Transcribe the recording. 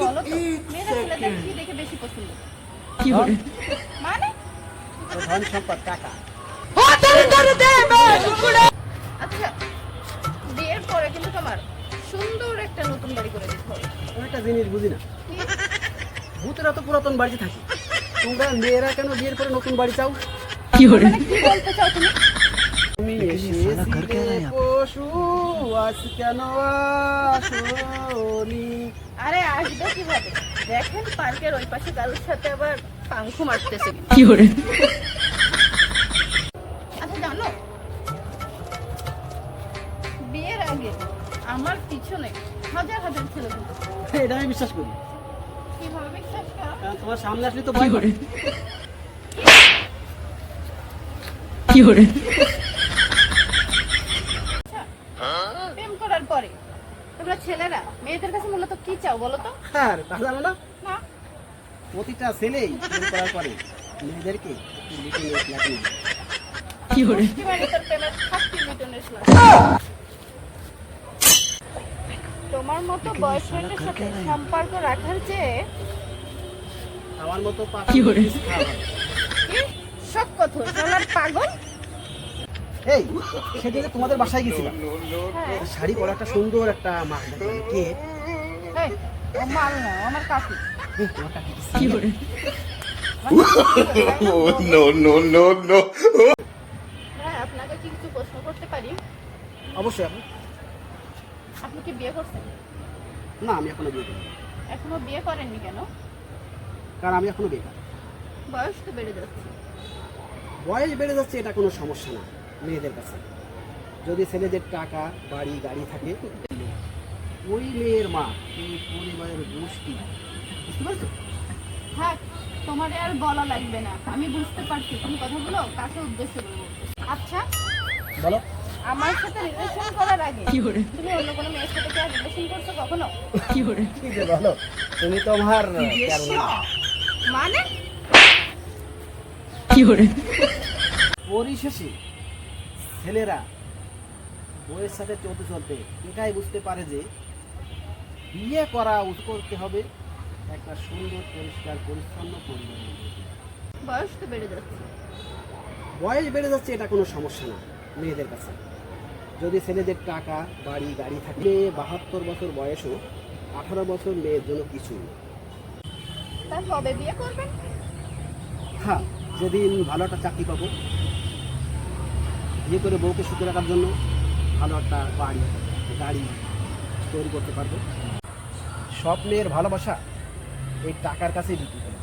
বলো তো মেয়েরা ছেলেদের কি দেখে বেশি পছন্দ? মানে? ধন সম্পদ টাকা। আচ্ছা বিয়ের পরে কিন্তু তোমার সুন্দর একটা নতুন বাড়ি করে দিতে হবে। একটা জিনিস বুঝি না? ভূতেরা তো পুরাতন বাড়িতে থাকে। তোমরা মেয়েরা কেন বিয়ের পরে নতুন বাড়ি চাও? মানে কি বলতে চাও তুমি? তুমি পশু। আজ কেন আসনি? আরে আসবে কীভাবে? দেখেন পার্কের ওই পাশে কারোর সাথে আবার পাংখু মারতেছে। আচ্ছা জানো? বিয়ের আগে আমার পিছনে হাজার হাজার ছেলে। এটা আমি বিশ্বাস করি। কীভাবে বিশ্বাস করো? তোমার সামনে আসলে তো ভয় করে? আচ্ছা, প্রেম করার পরে তোমরা ছেলেরা মেয়েদের কাছে মূলত কি চাও বলো তো? আর তা জানো না? না। প্রতিটা ছেলেই প্রেম করার পরে মেয়েদেরকে একটু লাগে মুষ্টি মারি তোর প্রেমের থাকতি লিটনের শ্লাঘ। তোমার মতো বয়ফ্রেন্ডের সাথে সম্পর্ক রাখার চেয়ে আমার মতো কি সব কথা পাগল? এই সেদিনে তোমাদের বাসায় গেছিলাম। শাড়ি পরা একটা সুন্দর একটা মা। কে? আমার কাকু। কি আপনাকে কি কিছু প্রশ্ন করতে পারি? অবশ্যই আপনি। আপনি কি বিয়ে করছেন? না আমি এখনও বিয়ে করিনি। এখনও বিয়ে করেননি কেন? কারণ আমি এখনও বেকার বয়স তো বেড়ে যাচ্ছে। বয়স বেড়ে যাচ্ছে এটা কোনো সমস্যা না। মেয়েদের কাছে। যদি ছেলেদের টাকা বাড়ি গাড়ি থাকে ওই মেয়ের মা এই পরিবারের গোষ্ঠী বুঝতে পারছ? থাক তোমার আর বলা লাগবে না। আমি বুঝতে পারছি তুমি কথাগুলো কাকে উদ্দেশ্য করে বলছো আচ্ছা বলো। আমার সাথে রিলেশন করার আগে তুমি অন্য কোনো মেয়ের সাথে কি রিলেশন করছ কখনো? কি যে বলো তুমি তোমার কেন না? মানে? পরিশেষে ছেলেরা বইয়ের সাথে চলতে চলতে এটাই বুঝতে পারে যে বিয়ে করা করতে হবে একটা সুন্দর পরিষ্কার পরিচ্ছন্ন পরিবারের মধ্যে। বয়স তো বেড়ে যাচ্ছে বয়স বেড়ে যাচ্ছে এটা কোনো সমস্যা না মেয়েদের কাছে যদি ছেলেদের টাকা বাড়ি গাড়ি থাকে বাহাত্তর বছর বয়সও আঠারো বছর মেয়ের জন্য কিছু। তার কবে বিয়ে করবেন হ্যাঁ যেদিন ভালো একটা চাকরি পাবো বিয়ে করে বউকে সুখে রাখার জন্য ভালো একটা বাড়ি, গাড়ি তৈরি করতে পারব। স্বপ্নের ভালোবাসা এই টাকার কাছেই বিক্রি করে